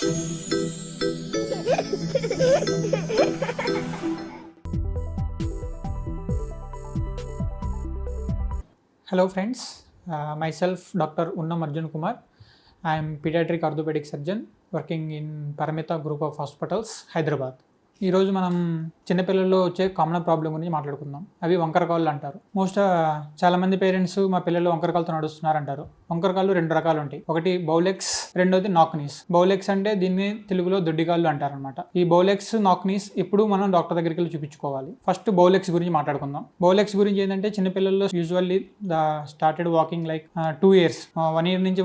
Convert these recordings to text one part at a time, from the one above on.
Hello friends my self doctor Unnam Arjun Kumar I'm paediatric orthopaedic surgeon working in Paramitha group of hospitals Hyderabad ఈరోజు మనం చిన్నపిల్లల్లో వచ్చే common problem గురించి మాట్లాడుకుందాం అవి వంకర కాళ్ళు అంటారు మోస్ట్ చాలామంది పేరెంట్స్ మా పిల్లలు వంకర నడుస్తున్నారంటారు వంకరకాళ్ళు రెండు రకాలు ఉంటాయి ఒకటి బౌలెక్స్ రెండోది నాక్నీస్. బౌలెక్స్ అంటే దీన్ని తెలుగులో దొడ్డిగాళ్ళు అంటారు అనమాట ఈ బౌలెక్స్ నాక్నీస్ ఇప్పుడు మనం డాక్టర్ దగ్గరికి వెళ్ళి చూపించుకోవాలి. ఫస్ట్ బౌలెక్స్ గురించి మాట్లాడుకుందాం. బౌలెక్స్ గురించి ఏంటంటే చిన్నపిల్లల్లో usually the started walking like two years one year నుంచి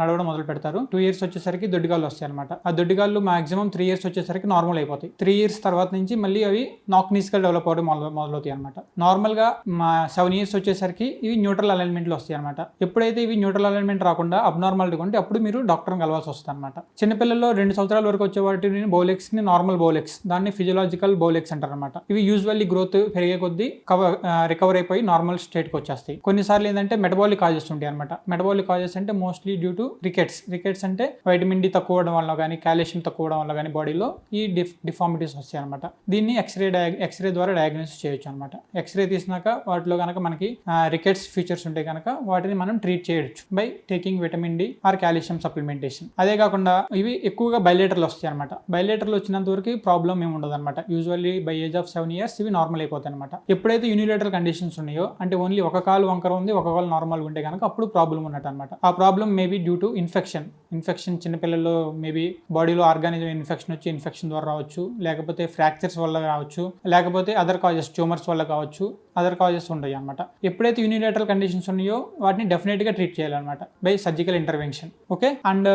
నడవడం మొదలు పెడతారు. టూ ఇయర్స్ వచ్చేసరికి దొడ్డిగాళ్ళు వస్తాయి అనమాట ఆ దొడ్డిగాళ్ళు మాక్సిమం త్రీ ఇయర్స్ వచ్చేసరికి నార్మల్ అయిపోతాయి. త్రీ ఇయర్స్ తర్వాత నుంచి మళ్ళీ అవి నాక్నీస్గా డెవలప్ అవ్వడం మొదలు మొదలవుతాయి అనమాట నార్మల్గా మా సెవెన్ ఇయర్స్ వచ్చేసరికి ఇవి న్యూట్రల్ అలైన్మెంట్లో వస్తాయి అనమాట ఎప్పుడైతే ఇవి న్యూట్రల్ అలైన్మెంట్ రాకుండా అబ్నార్మాలిటీ ఉంటే అప్పుడు మీరు డాక్టర్ కలవాల్సి వస్తుంది అనమాట చిన్నపిల్లల్లో రెండు సంవత్సరాల వరకు వచ్చే వాటిని బౌలెక్స్ని నార్మల్ బౌలెక్స్ దాన్ని ఫిజియలాజికల్ బౌలెక్స్ అంటారు అనమాట ఇవి యూజువల్లీ గ్రోత్ పెరిగే కొద్దీ కవర్ రికవర్ అయిపోయి నార్మల్ స్టేట్కి వచ్చేస్తాయి. కొన్నిసార్లు ఏంటంటే మెటబాలిక్ కాజెస్ ఉంటాయి అనమాట మెటబాలిక్ కాజెస్ అంటే mostly due to rickets rickets అంటే వైటమిన్ డి తక్కువ అవడం వల్ల కానీ కాల్షియం తక్కువ అవడం వల్ల కానీ బాడీలో ఈ డిఫ్ డిఫార్మిటీస్ వస్తాయి అనమాట దీన్ని ఎక్స్రే డయా ఎక్స్రే ద్వారా డయాగ్నోసిస్ చేయొచ్చు అనమాట ఎక్స్రే తీసినాక వాటిలో కనుక మనకి రికెట్స్ ఫీచర్స్ ఉంటే కనుక వాటిని మనం ట్రీట్ చేయొచ్చు. By taking vitamin D or calcium supplementation అదే కాకుండా ఇవి ఎక్కువగా బయలేటర్లు వస్తాయి అనమాట బయలేటర్లు వచ్చినంత వరకు ప్రాబ్లం ఏమి ఉండదు అనమాట usually by age of seven years ఇవి నార్మల్ అయిపోతాయి అనమాట ఎప్పుడైతే యూనిలేటర్ కండిషన్స్ ఉన్నాయో అంటే ఓన్లీ ఒక కాలు వంకర ఉంది ఒక కాలు నార్మల్ ఉంటే కనుక అప్పుడు ప్రాబ్లం ఉన్నట్టు అనమాట ఆ problem maybe due to infection infection చిన్నపిల్లల్లో మేబీ బాడీలో ఆర్గానిజం ఇన్ఫెక్షన్ వచ్చి ఇన్ఫెక్షన్ ద్వారా రావచ్చు. లేకపోతే ఫ్రాక్చర్స్ వల్ల రావచ్చు. లేకపోతే అదర్ కాజెస్ ట్యూమర్స్ వల్ల కావచ్చు. అదర్ కాజెస్ ఉంటాయి అనమాట ఎప్పుడైతే యూనిలేటరల్ కండిషన్స్ ఉన్నాయో వాటిని డెఫినెట్గా ట్రీట్ చేయాలన్నమాట by surgical intervention okay and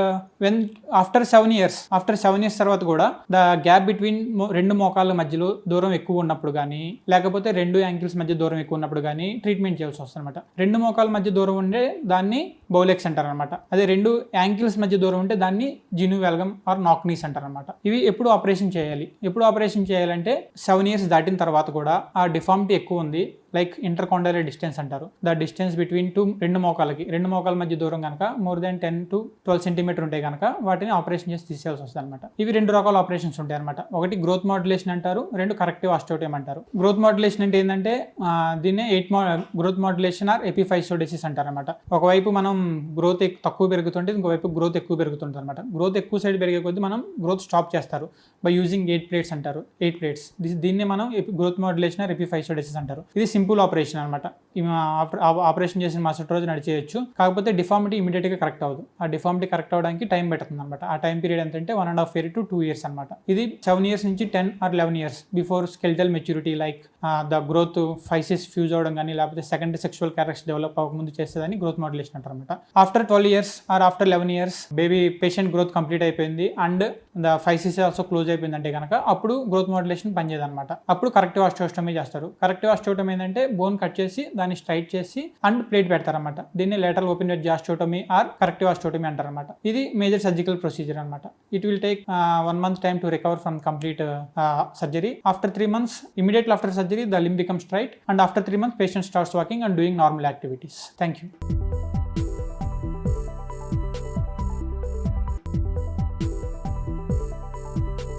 when after seven years after seven years తర్వాత కూడా ద గ్యాప్ బిట్వీన్ రెండు మోకాళ్ళ మధ్యలో దూరం ఎక్కువ ఉన్నప్పుడు కానీ లేకపోతే రెండు యాంకిల్స్ మధ్య దూరం ఎక్కువ ఉన్నప్పుడు కానీ ట్రీట్మెంట్ చేయాల్సి వస్తుంది అనమాట రెండు మోకాళ్ళ మధ్య దూరం ఉండే దాన్ని బౌలెక్స్ అంటారు అనమాట అదే రెండు యాంకిల్స్ మధ్య దూరం ఉంటే దాన్ని జిను వెల్గమ్ ఆర్ నాక్నీస్ అంటారు అనమాట ఇవి ఎప్పుడు ఆపరేషన్ చేయాలి? ఎప్పుడు ఆపరేషన్ చేయాలంటే సెవెన్ ఇయర్స్ దాటిన తర్వాత కూడా ఆ డిఫార్మిటీ ఎక్కువ ఉంది. లైక్ ఇంటర్ కాండలర్ డిస్టెన్స్ అంటారు. ద డిస్టెన్స్ బిట్వీన్ టూ రెండు మోకాలకి రెండు మోకాల మధ్య దూరం కనుక more than ten to twelve centimetre ఉంటే కనుక వాటిని ఆపరేషన్ చేసి తీసేయాల్సి వస్తుంది అనమాట ఇవి రెండు రకాల ఆపరేషన్స్ ఉంటాయి అనమాట ఒకటి గ్రోత్ మాడ్యులేషన్ అంటారు రెండు కరెక్టివ్ ఆస్టోటియం అంటారు. గ్రోత్ మాడ్యులేషన్ అంటే ఏంటంటే దీన్నే ఎయిట్ మా గ్రోత్ మాడ్యులేషన్ ఆర్ ఎపిఫైసోడెసిస్ అంటారు అనమాట ఒకవైపు మనం గ్రోత్ తక్కువ పెరుగుతుంటే ఇంకోవైపు గ్రోత్ ఎక్కువ పెరుగుతుంటుంది అనమాట గ్రోత్ ఎక్కువ సైడ్ పెరిగే కొద్దీ మనం గ్రోత్ స్టాప్ చేస్తారు బై యూజింగ్ ఎయిట్ ప్లేట్స్ అంటారు. Eight plates. దీన్ని మనం గ్రోత్ మాడ్యులేషన్ ఆర్ ఎపిఫైసోడెసిస్ అంటారు. ఇది సింపుల్ ఆపరేషన్ అనమాట ఆపరేషన్ చేసిన మరుసటి రోజు నడిచేయచ్చు. కాకపోతే డిఫార్మిటీ ఇమీడియట్గా కరెక్ట్ అవ్వదు. ఆ డిఫార్మిటీ కరెక్ట్ అవడానికి టైం పడుతుంది అనమాట ఆ టైం పీరియడ్ ఎంతంటే one and half year to two years అనమాట ఇది సెవెన్ ఇయర్స్ నుంచి ten or eleven years before skeletal maturity like the growth physis fuse అవడం కానీ లేకపోతే సెకండ్ సెక్షువల్ క్యారెక్టర్స్ డెవలప్ అవ్వకముందు చేసేదని గ్రోత్ మోడలేషన్ అంటారు అనమాట after twelve years or after eleven years baby patient growth complete అయిపోయింది and the physis also close అయిపోయింది అంటే కనుక అప్పుడు గ్రోత్ మాడ్యులేషన్ పనిచేయదు అనమాట అప్పుడు కరెక్టివ్ ఆస్టోస్టమీ చేస్తారు. కరెక్టివ్ ఆస్టోటమీ ఏంటంటే బోన్ కట్ చేసి దాన్ని స్ట్రైట్ చేసి అండ్ ప్లేట్ పెడతారన్నమాట. దీన్ని later open osteotomy or corrective osteotomy అంటారన్నమాట. ఇది మేజర్ సర్జికల్ ప్రొసీజర్ అనమాట it will take one month time to recover from complete surgery after three months immediately after surgery the limb become straight and after three months patient starts walking and doing normal activities thank you